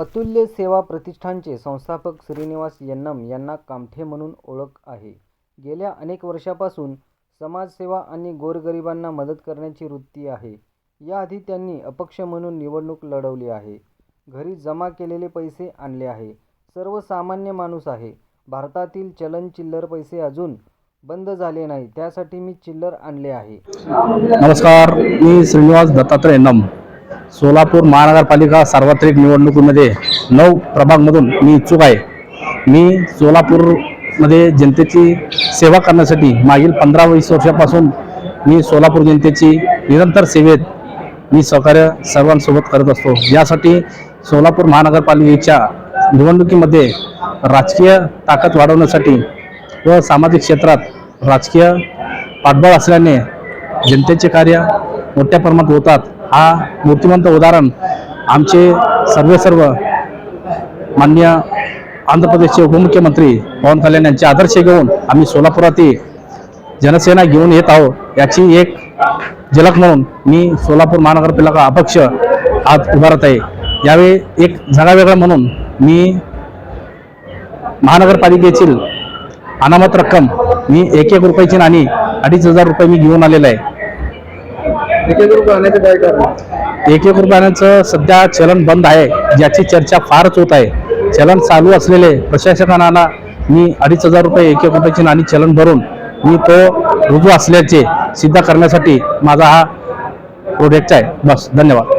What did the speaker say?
अतुल्य सेवा प्रतिष्ठानचे संस्थापक श्रीनिवास यन्नम यांना कामठे म्हणून ओळख आहे. गेल्या अनेक वर्षापासून समाजसेवा आणि गोरगरिबांना मदत करण्याची वृत्ती आहे. याआधी त्यांनी अपक्ष म्हणून निवडणूक लढवली आहे. घरी जमा केलेले पैसे आणले आहे. सर्वसामान्य माणूस आहे. भारतातील चलन चिल्लर पैसे अजून बंद झाले नाही त्यासाठी मी चिल्लर आणले आहे. नमस्कार मी श्रीनिवास दत्तात्रय नम सोलापूर महानगरपालिका सार्वत्रिक निवडणुकीमध्ये नऊ प्रभागमधून मी इच्छुक आहे. मी सोलापूरमध्ये जनतेची सेवा करण्यासाठी मागील पंधरा वीस वर्षापासून मी सोलापूर जनतेची निरंतर सेवेत मी सहकार्य सर्वांसोबत करत असतो. यासाठी सोलापूर महानगरपालिकेच्या निवडणुकीमध्ये राजकीय ताकद वाढवण्यासाठी व सामाजिक क्षेत्रात राजकीय पाठबळ असल्याने जनतेचे कार्य मोठ्या प्रमाणात होतात. हा मूर्तिमंत उदाहरण आमचे सर्वे सर्व मान्य आंध्र प्रदेशचे उपमुख्यमंत्री पवन कल्याण यांचे आदर्श घेऊन आम्ही सोलापुरातील जनसेना घेऊन येत आहोत. याची एक झलक म्हणून मी सोलापूर महानगरपालिका अपक्ष आज उभारत आहे. यावेळी एक जगावेगळा म्हणून मी महानगरपालिकेतील अनामत रक्कम मी एक एक रुपयाची नाणी अडीच हजार रुपये मी घेऊन आलेलं आहे. एक एक रुपये काय कारण? एक एक रुपयाचं सध्या चलन बंद आहे ज्याची चर्चा फारच होत आहे. चलन चालू असलेले प्रशासकांना मी अडीच हजार रुपये एक एक रुपयाची नाणी चलन भरून मी तो रुजू असल्याचे सिद्ध करण्यासाठी माझा हा प्रोजेक्ट आहे. बस धन्यवाद.